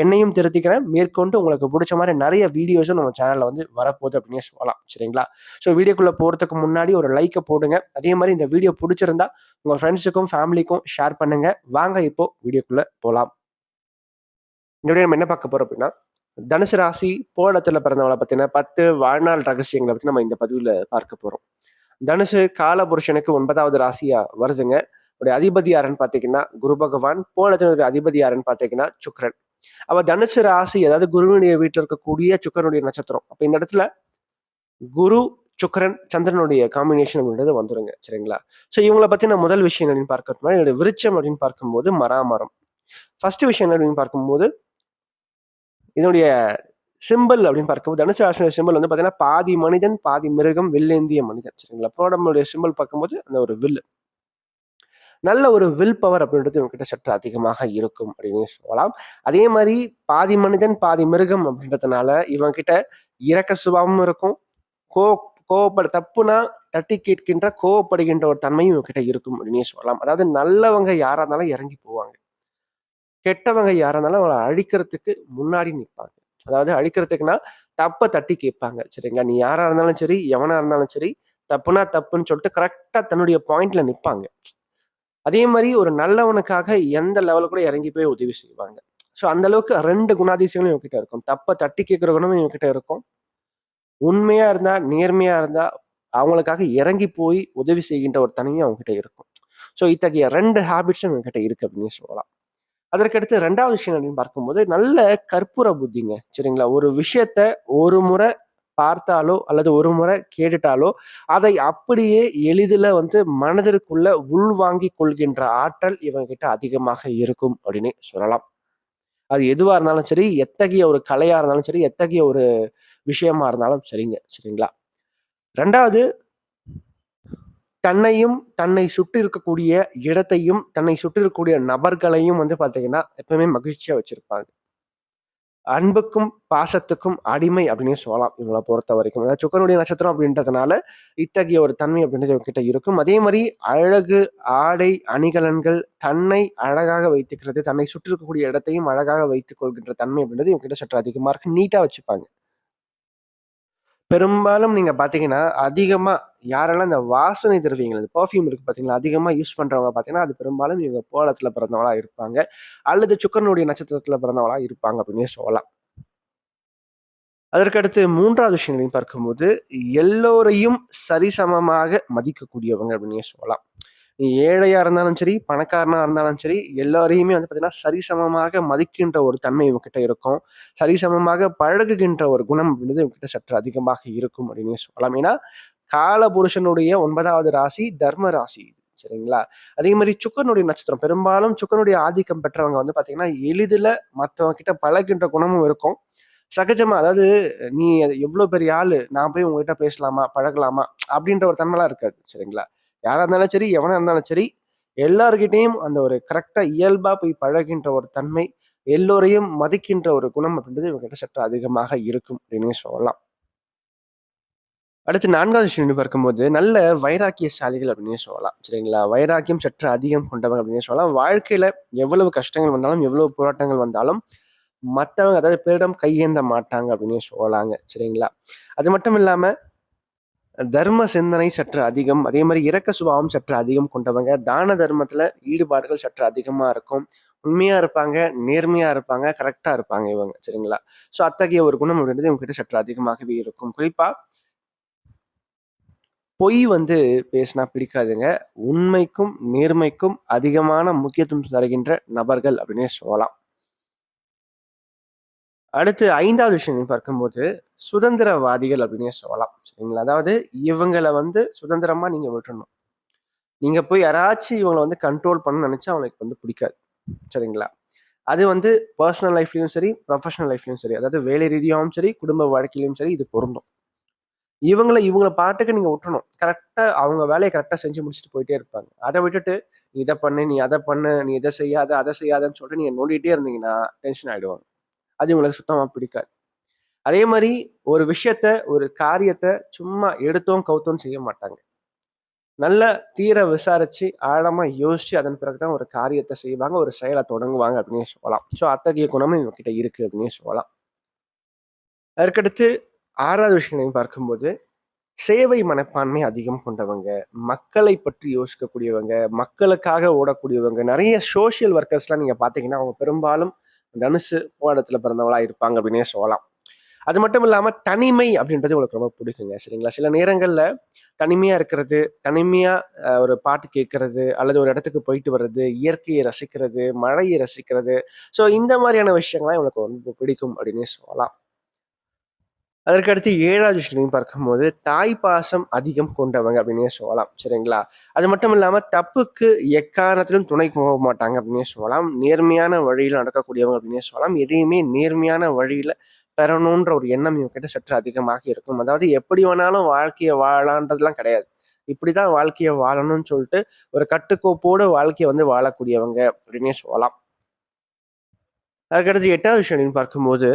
என்னையும் திருத்திக்கிறேன். மேற்கொண்டு உங்களுக்கு பிடிச்ச மாதிரி நிறைய வீடியோஸும் நம்ம சேனலில் வந்து வரப்போகுது அப்படின்னு சொல்லலாம். சரிங்களா? ஸோ வீடியோக்குள்ளே போகிறதுக்கு முன்னாடி ஒரு லைக்கை போடுங்க. அதே மாதிரி இந்த வீடியோ பிடிச்சிருந்தா உங்கள் ஃப்ரெண்ட்ஸுக்கும் ஃபேமிலிக்கும் ஷேர் பண்ணுங்கள் வாங்க இப்போ வீடியோக்குள்ளே போகலாம் இந்த வீடியோ நம்ம என்ன பார்க்க போகிறோம் அப்படின்னா தனுசு ராசி போலத்தில் பிறந்தவளை பற்றின பத்து வாழ்நாள் ரகசியங்களை பற்றி நம்ம இந்த பதிவில் பார்க்க போகிறோம் தனுசு காலபுருஷனுக்கு ஒன்பதாவது ராசியாக வருதுங்க. உடைய அதிபதி யாருன்னு பார்த்தீங்கன்னா குரு பகவான். போடத்தினுடைய அதிபதி யாருன்னு பார்த்தீங்கன்னா சுக்ரன் அவ தனுசு ராசி அதாவது குருவினுடைய வீட்டில் இருக்கக்கூடிய சுக்கரனுடைய நட்சத்திரம். அப்ப இந்த இடத்துல குரு சுக்கரன் சந்திரனுடைய காம்பினேஷன் அப்படின்றது வந்துருங்க சரிங்களா? ஸோ இவங்களை நான் முதல் விஷயம் அப்படின்னு பார்க்கறதுனா என்னுடைய விருச்சம் அப்படின்னு பார்க்கும்போது மராமரம். ஃபர்ஸ்ட் விஷயம் என்ன அப்படின்னு பார்க்கும்போது இதனுடைய சிம்பிள் அப்படின்னு பார்க்கும்போது தனுசு ராசியோட சிம்பிள் வந்து பார்த்தீங்கன்னா பாதி மனிதன் பாதி மிருகம் வில்லேந்திய மனிதன் சரிங்களா? புரோடமுடைய சிம்பிள் பார்க்கும்போது அந்த ஒரு வில்லு. நல்ல ஒரு வில் பவர் அப்படின்றது இவங்ககிட்ட சற்று அதிகமாக இருக்கும் அப்படின்னு சொல்லலாம். அதே மாதிரி பாதி மனிதன் பாதி மிருகம் அப்படின்றதுனால இவங்க கிட்ட இரக்க சுபாவமும் இருக்கும். கோ கோவப்பட தப்புனா தட்டி கேட்கின்ற கோவப்படுகின்ற ஒரு தன்மையும் இவங்ககிட்ட இருக்கும் அப்படின்னு சொல்லலாம். அதாவது நல்லவங்க யாரா இருந்தாலும் இறங்கி போவாங்க. கெட்டவங்க யாரா இருந்தாலும் அவங்களை அழிக்கிறதுக்கு முன்னாடி நிற்பாங்க அதாவது அழிக்கிறதுக்குன்னா தப்பை தட்டி கேட்பாங்க. சரிங்களா? நீ யாரா இருந்தாலும் சரி எவனா இருந்தாலும் சரி தப்புனா தப்புன்னு சொல்லிட்டு கரெக்டா தன்னுடைய பாயிண்ட்ல நிற்பாங்க அதே மாதிரி ஒரு நல்லவனுக்காக எந்த லெவலில் கூட இறங்கி போய் உதவி செய்வாங்க. ஸோ அந்த அளவுக்கு ரெண்டு குணாதிசயங்களும் இவங்ககிட்ட இருக்கும். தப்பை தட்டி கேட்குற குணமும் இவங்ககிட்ட இருக்கும். உண்மையா இருந்தா நேர்மையா இருந்தா அவங்களுக்காக இறங்கி போய் உதவி செய்கின்ற ஒரு தனிமையும் அவங்ககிட்ட இருக்கும். ஸோ இத்தகைய ரெண்டு ஹேபிட்ஸும் இவங்ககிட்ட இருக்கு அப்படின்னு சொல்லலாம். அதற்கடுத்து ரெண்டாவது விஷயம் அப்படின்னு பார்க்கும்போது நல்ல கற்பூர புத்திங்க. சரிங்களா? ஒரு விஷயத்த ஒரு முறை பார்த்தாலோ அல்லது ஒரு முறை கேட்டுட்டாலோ அதை அப்படியே எளிதில் வந்து மனதிற்குள்ள உள்வாங்கி கொள்கின்ற ஆற்றல் இவங்கிட்ட அதிகமாக இருக்கும் அப்படின்னு சொல்லலாம். அது எதுவாக இருந்தாலும் சரி எத்தகைய ஒரு கலையாக இருந்தாலும் சரி எத்தகைய ஒரு விஷயமா இருந்தாலும் சரிங்க. சரிங்களா? ரெண்டாவது தன்னையும் தன்னை சுற்றி இருக்கக்கூடிய இடத்தையும் தன்னை சுற்றி இருக்கக்கூடிய நபர்களையும் வந்து பார்த்தீங்கன்னா எப்பவுமே மகிழ்ச்சியாக வச்சிருப்பாங்க. அன்புக்கும் பாசத்துக்கும் அடிமை அப்படின்னு சொல்லலாம் இவங்களை பொறுத்த வரைக்கும். அதாவது சுக்கரனுடைய நட்சத்திரம் அப்படின்றதுனால இத்தகைய ஒரு தன்மை அப்படின்றது இவங்ககிட்ட இருக்கும். அதே மாதிரி அழகு ஆடை அணிகலன்கள் தன்னை அழகாக வைத்துக்கிறது தன்னை சுற்றி இருக்கக்கூடிய இடத்தையும் அழகாக வைத்துக் கொள்கின்ற தன்மை அப்படின்றது இவங்ககிட்ட சற்று அதிகமாக இருக்கு நீட்டாக வச்சுப்பாங்க. பெரும்பாலும் நீங்க பாத்தீங்கன்னா அதிகமா யாரெல்லாம் இந்த வாசனை திரவியங்கள் இந்த பர்ஃப்யூம் இருக்கு பாத்தீங்களா அதிகமா யூஸ் பண்றவங்க பாத்தீங்கன்னா அது பெரும்பாலும் இவங்க போலத்துல பிறந்தவங்களா இருப்பாங்க. அல்லது சுக்கரனுடைய நட்சத்திரத்துல பிறந்தவங்களா இருப்பாங்க அப்படின்னே சொல்லலாம். அதற்கடுத்து மூன்றாவது விஷயம் பார்க்கும்போது எல்லோரையும் சரிசமமாக மதிக்கக்கூடியவங்க அப்படின்னே சொல்லலாம். நீ ஏழையா இருந்தாலும் சரி பணக்காரனா இருந்தாலும் சரி எல்லாரையுமே வந்து பார்த்தீங்கன்னா சரிசமமாக மதிக்கின்ற ஒரு தன்மை இவங்ககிட்ட இருக்கும். சரிசமமாக பழகுகின்ற ஒரு குணம் அப்படின்றது இவங்ககிட்ட சற்று அதிகமாக இருக்கும் அப்படின்னு சொல்லலாம். ஏன்னா காலபுருஷனுடைய ஒன்பதாவது ராசி தர்ம ராசி சரிங்களா? அதே மாதிரி சுக்கரனுடைய நட்சத்திரம் பெரும்பாலும் சுக்கரனுடைய ஆதிக்கம் பெற்றவங்க வந்து பார்த்தீங்கன்னா எளிதில் மற்றவங்க கிட்ட பழகின்ற குணமும் இருக்கும். சகஜமா அதாவது நீ எவ்வளோ பெரிய ஆள் நான் போய் உங்ககிட்ட பேசலாமா பழகலாமா அப்படின்ற ஒரு தன்மைலாம் இருக்காது சரிங்களா? யாராக இருந்தாலும் சரி எவனாக இருந்தாலும் சரி எல்லார்கிட்டையும் அந்த ஒரு கரெக்டாக இயல்பாக போய் பழகின்ற ஒரு தன்மை எல்லோரையும் மதிக்கின்ற ஒரு குணம் அப்படின்றது இவங்ககிட்ட சற்று அதிகமாக இருக்கும் அப்படின்னு சொல்லலாம். அடுத்து நான்காவது விஷயம் பார்க்கும்போது நல்ல வைராக்கியசாலிகள் அப்படின்னு சொல்லலாம். சரிங்களா? வைராக்கியம் சற்று அதிகம் கொண்டவங்க அப்படின்னு சொல்லலாம். வாழ்க்கையில எவ்வளவு கஷ்டங்கள் வந்தாலும் எவ்வளவு போராட்டங்கள் வந்தாலும் மற்றவங்க அதாவது பேரிடம் கையேந்த மாட்டாங்க அப்படின்னு சொல்லலாங்க. சரிங்களா? அது மட்டும் இல்லாமல் தர்ம சிந்தனை சற்று அதிகம். அதே மாதிரி இறக்க சுபாவம் சற்று அதிகம் கொண்டவங்க. தான தர்மத்தில் ஈடுபாடுகள் சற்று அதிகமாக இருக்கும். உண்மையாக இருப்பாங்க நேர்மையாக இருப்பாங்க கரெக்டாக இருப்பாங்க இவங்க சரிங்களா? ஸோ அத்தகைய ஒரு குணம் அப்படின்றது இவங்ககிட்ட சற்று அதிகமாகவே இருக்கும். குறிப்பாக பொய் வந்து பேசினா பிடிக்காதுங்க. உண்மைக்கும் நேர்மைக்கும் அதிகமான முக்கியத்துவம் தருகின்ற நபர்கள் அப்படின்னே சொல்லலாம். அடுத்து ஐந்தாவது விஷயம் பார்க்கும்போது சுதந்திரவாதிகள் அப்படின்னே சொல்லலாம் சரிங்களா? அதாவது இவங்களை வந்து சுதந்திரமா நீங்க விட்டுறணும். நீங்க போய் யாராச்சும் இவங்களை வந்து கண்ட்ரோல் பண்ண நினைச்சா அவங்களுக்கு வந்து பிடிக்காது சரிங்களா? அது வந்து பர்சனல் லைஃப்லையும் சரி ப்ரொஃபஷனல் லைஃப்லையும் சரி அதாவது வேலை ரீதியாகவும் சரி குடும்ப வாழ்க்கையிலும் சரி இது பொருந்தும். இவங்களை இவங்களை பாட்டுக்கு நீங்கள் விட்டுணும் கரெக்டாக அவங்க வேலையை கரெக்டாக செஞ்சு முடிச்சுட்டு போயிட்டே இருப்பாங்க. அதை விட்டுட்டு நீ இதை பண்ணு நீ அதை பண்ணு நீ இதை செய்யாத அதை செய்யாதன்னு சொல்லிட்டு நீங்கள் நோண்டிகிட்டே இருந்தீங்கன்னா டென்ஷன் ஆகிடுவாங்க அது உங்களுக்கு சுத்தமாக பிடிக்காது. அதே மாதிரி ஒரு விஷயத்த ஒரு காரியத்தை சும்மா எடுத்தோம் கவுத்தோம் செய்ய மாட்டாங்க. நல்ல தீர விசாரிச்சு ஆழமா யோசிச்சு அதன் பிறகுதான் ஒரு காரியத்தை செய்வாங்க ஒரு செயலை தொடங்குவாங்க அப்படின்னு சொல்லலாம். ஸோ அத்தகைய குணமும் இவங்க கிட்ட இருக்கு அப்படின்னு சொல்லலாம். அதற்கடுத்து ஆறாவது விஷயம் பார்க்கும்போது சேவை மனப்பான்மை அதிகம் கொண்டவங்க மக்களை பற்றி யோசிக்கக்கூடியவங்க மக்களுக்காக ஓடக்கூடியவங்க நிறைய சோசியல் ஒர்க்கர்ஸ்லாம் நீங்கள் பார்த்தீங்கன்னா அவங்க பெரும்பாலும் தனுசு போராட்டத்துல பிறந்தவங்களா இருப்பாங்க அப்படின்னே சொல்லலாம். அது மட்டும் இல்லாமல் தனிமை அப்படின்றது உங்களுக்கு ரொம்ப பிடிக்குங்க சரிங்களா? சில நேரங்களில் தனிமையாக இருக்கிறது தனிமையாக ஒரு பாட்டு கேட்கறது அல்லது ஒரு இடத்துக்கு போயிட்டு வர்றது இயற்கையை ரசிக்கிறது மழையை ரசிக்கிறது. ஸோ இந்த மாதிரியான விஷயங்கள்லாம் இவங்களுக்கு ரொம்ப பிடிக்கும் அப்படின்னே சொல்லலாம். அதற்கடுத்து ஏழாவது விஷயம் பார்க்கும்போது தாய் பாசம் அதிகம் கொண்டவங்க அப்படின்னே சொல்லலாம். சரிங்களா? அது மட்டும் இல்லாமல் தப்புக்கு எக்காரணத்திலும் துணை போக மாட்டாங்க அப்படின்னே சொல்லலாம். நேர்மையான வழியில் நடக்கக்கூடியவங்க அப்படின்னே சொல்லலாம். எதையுமே நேர்மையான வழியில் பெறணுன்ற ஒரு எண்ணம் இவங்ககிட்ட சற்று அதிகமாக இருக்கும். அதாவது எப்படி வேணாலும் வாழ்க்கையை வாழான்றதுலாம் கிடையாது. இப்படி தான் வாழ்க்கையை வாழணும்னு சொல்லிட்டு ஒரு கட்டுக்கோப்போடு வாழ்க்கையை வந்து வாழக்கூடியவங்க அப்படின்னே சொல்லலாம். அதுக்கடுத்து எட்டாவது விஷயம் பார்க்கும்போது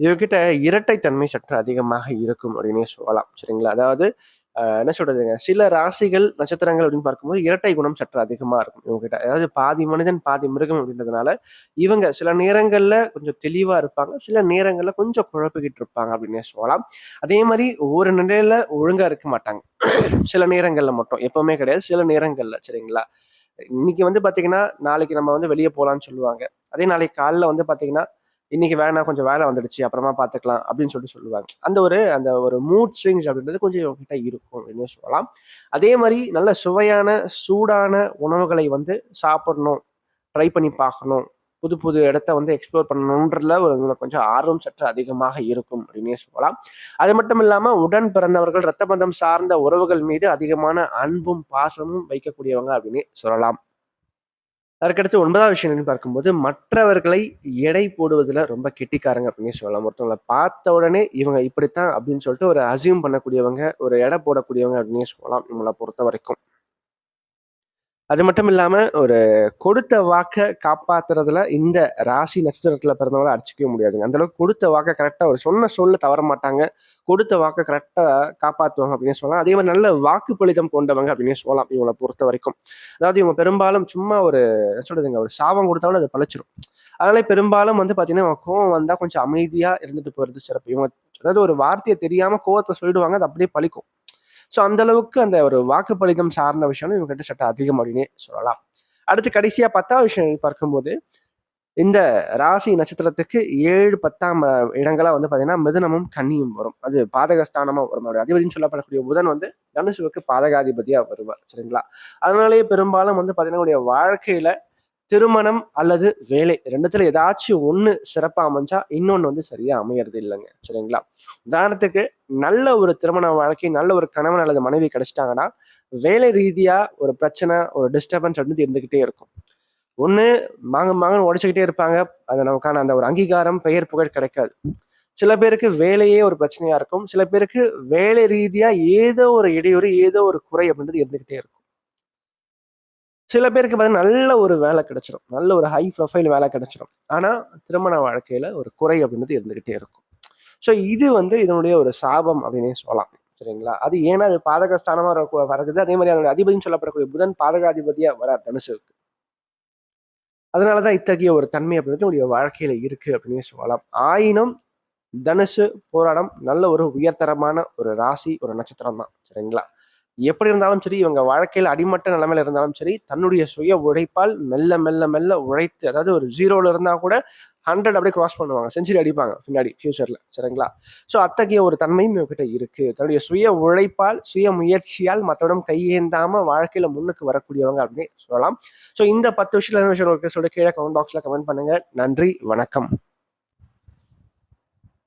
இவர்கிட்ட இரட்டைத்தன்மை சற்று அதிகமாக இருக்கும் அப்படின்னே சொல்லலாம் சரிங்களா? அதாவது என்ன சொல்றதுங்க? சில ராசிகள் நட்சத்திரங்கள் அப்படின்னு பார்க்கும்போது இரட்டை குணம் சற்று அதிகமாக இருக்கும் இவங்ககிட்ட. அதாவது பாதி மனிதன் பாதி மிருகம் அப்படின்றதுனால இவங்க சில நேரங்களில் கொஞ்சம் தெளிவாக இருப்பாங்க சில நேரங்களில் கொஞ்சம் குழப்பிக்கிட்டு இருப்பாங்க அப்படின்னே சொல்லலாம். அதே மாதிரி ஒவ்வொரு நிலையில ஒழுங்காக இருக்க மாட்டாங்க. சில நேரங்களில் மட்டும் எப்பவுமே கிடையாது சில நேரங்களில் சரிங்களா? இன்னைக்கு வந்து பார்த்தீங்கன்னா நாளைக்கு நம்ம வந்து வெளியே போகலான்னு சொல்லுவாங்க. அதே நாளைக்கு காலைல வந்து பார்த்தீங்கன்னா இன்னைக்கு வேணாம் கொஞ்சம் வேலை வந்துடுச்சு அப்புறமா பார்த்துக்கலாம் அப்படின்னு சொல்லிட்டு சொல்லுவாங்க. அந்த ஒரு அந்த ஒரு மூட் ஸ்விங்ஸ் அப்படின்றது கொஞ்சம் இவங்ககிட்ட இருக்கும் அப்படின்னு சொல்லலாம். அதே மாதிரி நல்ல சுவையான சூடான உணவுகளை வந்து சாப்பிடணும் ட்ரை பண்ணி பார்க்கணும். புது புது இடத்த வந்து எக்ஸ்ப்ளோர் பண்ணணுன்றதுல ஒரு கொஞ்சம் ஆர்வம் சற்று அதிகமாக இருக்கும் அப்படின்னே சொல்லலாம். அது மட்டும் இல்லாமல் உடன் பிறந்தவர்கள் ரத்த பந்தம் சார்ந்த உறவுகள் மீது அதிகமான அன்பும் பாசமும் வைக்கக்கூடியவங்க அப்படின்னு சொல்லலாம். அதற்கடுத்து ஒன்பதாவது விஷயம் என்னன்னு பார்க்கும்போது மற்றவர்களை எடை போடுவதில் ரொம்ப கெட்டிக்காரங்க அப்படின்னு சொல்லலாம். ஒருத்தவங்களை பார்த்த உடனே இவங்க இப்படித்தான் அப்படின்னு சொல்லிட்டு ஒரு அசியூம் பண்ணக்கூடியவங்க ஒரு எடை போடக்கூடியவங்க அப்படின்னு சொல்லலாம் இவங்களை பொறுத்த வரைக்கும் அது மட்டும் இல்லாமல் ஒரு கொடுத்த வாக்கை காப்பாத்துறதுல இந்த ராசி நட்சத்திரத்தில் பிறந்தவங்களை அடிச்சுக்கவே முடியாதுங்க. அந்தளவுக்கு கொடுத்த வாக்கை கரெக்டாக ஒரு சொன்ன சொல்ல தவற மாட்டாங்க. கொடுத்த வாக்கை கரெக்டாக காப்பாற்றுவாங்க அப்படின்னு சொல்லலாம். அதே மாதிரி நல்ல வாக்குப்பளிதம் கொண்டவங்க அப்படின்னு சொல்லலாம் இவங்களை பொறுத்த வரைக்கும். அதாவது இவங்க பெரும்பாலும் சும்மா ஒரு சொல்றதுங்க ஒரு சாபம் கொடுத்தாலும் அது பழிச்சிடும் அதனால பெரும்பாலும் வந்து பார்த்தீங்கன்னா கோவம் வந்தால் கொஞ்சம் அமைதியாக இருந்துட்டு போகிறது சிறப்பு. இவங்க அதாவது ஒரு வார்த்தையை தெரியாமல் கோவத்தை சொல்லிடுவாங்க அது அப்படியே பழிக்கும். ஸோ அந்த அளவுக்கு அந்த ஒரு வாக்குப்பளிதம் சார்ந்த விஷயம் இவங்ககிட்ட சட்ட அதிகம் அப்படின்னே சொல்லலாம். அடுத்து கடைசியாக பத்தாவது விஷயம் பார்க்கும்போது இந்த ராசி நட்சத்திரத்துக்கு ஏழு பத்தாம் இடங்களாக வந்து பார்த்தீங்கன்னா மிதனமும் கன்னியும் வரும். அது பாதகஸ்தானமாக வரும். அவருடைய அதிபதினு சொல்லப்படக்கூடிய புதன் வந்து தனுசுவுக்கு பாதகாதிபதியாக வருவார். சரிங்களா? அதனாலேயே பெரும்பாலும் வந்து பாத்தீங்கன்னா வாழ்க்கையில திருமணம் அல்லது வேலை. ரெண்டுத்துல ஏதாச்சும் ஒன்று சிறப்பாக அமைஞ்சா இன்னொன்று வந்து சரியா அமையறது இல்லைங்க. சரிங்களா? உதாரணத்துக்கு நல்ல ஒரு திருமண வாழ்க்கை நல்ல ஒரு கணவன் அல்லது மனைவி கிடைச்சிட்டாங்கன்னா வேலை ரீதியா ஒரு பிரச்சனை ஒரு டிஸ்டர்பன்ஸ் வந்து இருந்துகிட்டே இருக்கும். ஒன்று மாங்க மாங்கன்னு உடைச்சிக்கிட்டே இருப்பாங்க. அது நமக்கான அந்த ஒரு அங்கீகாரம் பெயர் புகழ் கிடைக்காது. சில பேருக்கு வேலையே ஒரு பிரச்சனையா இருக்கும். சில பேருக்கு வேலை ரீதியா ஏதோ ஒரு இடையூறு ஏதோ ஒரு குறை அப்படின்றது இருந்துகிட்டே இருக்கும். சில பேருக்கு பார்த்தீங்கன்னா நல்ல ஒரு வேலை கிடைச்சிடும் நல்ல ஒரு ஹை ப்ரொஃபைல் வேலை கிடைச்சிடும் ஆனால் திருமண வாழ்க்கையில் ஒரு குறை அப்படின்றது இருந்துக்கிட்டே இருக்கும். ஸோ இது வந்து இதனுடைய ஒரு சாபம் அப்படின்னே சொல்லலாம். சரிங்களா? அது ஏன்னா அது பாதகஸ்தானமாக வரக்குது. அதே மாதிரி அதனுடைய அதிபதினு சொல்லப்படக்கூடிய புதன் பாதகாதிபதியாக வரார் தனுசுக்கு அதனால தான் இத்தகைய ஒரு தன்மை அப்படின்றது உடைய வாழ்க்கையில் இருக்குது அப்படின்னே சொல்லலாம். ஆயினும் தனுசு போராடம் நல்ல ஒரு உயர்தரமான ஒரு ராசி ஒரு நட்சத்திரம் தான் சரிங்களா? எப்படி இருந்தாலும் சரி இவங்க வாழ்க்கையில் அடிமட்ட நிலைமையில இருந்தாலும் சரி தன்னுடைய சுய உழைப்பால் மெல்ல மெல்ல மெல்ல உழைத்து அதாவது ஒரு ஜீரோல இருந்தா கூட ஹண்ட்ரட் அப்படியே கிராஸ் பண்ணுவாங்க. செஞ்சுரி அடிப்பாங்க பின்னாடி ஃபியூச்சர்ல சரிங்களா? ஸோ அத்தகைய ஒரு தன்மையும் இவங்ககிட்ட இருக்கு. தன்னுடைய சுய உழைப்பால் சுய முயற்சியால் மற்றவிடம் கையேந்தாம வாழ்க்கையில முன்னுக்கு வரக்கூடியவங்க அப்படின்னு சொல்லலாம். ஸோ இந்த பத்து விஷயம் விஷயம் சொல்லிட்டு கீழே கமெண்ட் பாக்ஸ்ல கமெண்ட் பண்ணுங்க. நன்றி வணக்கம்.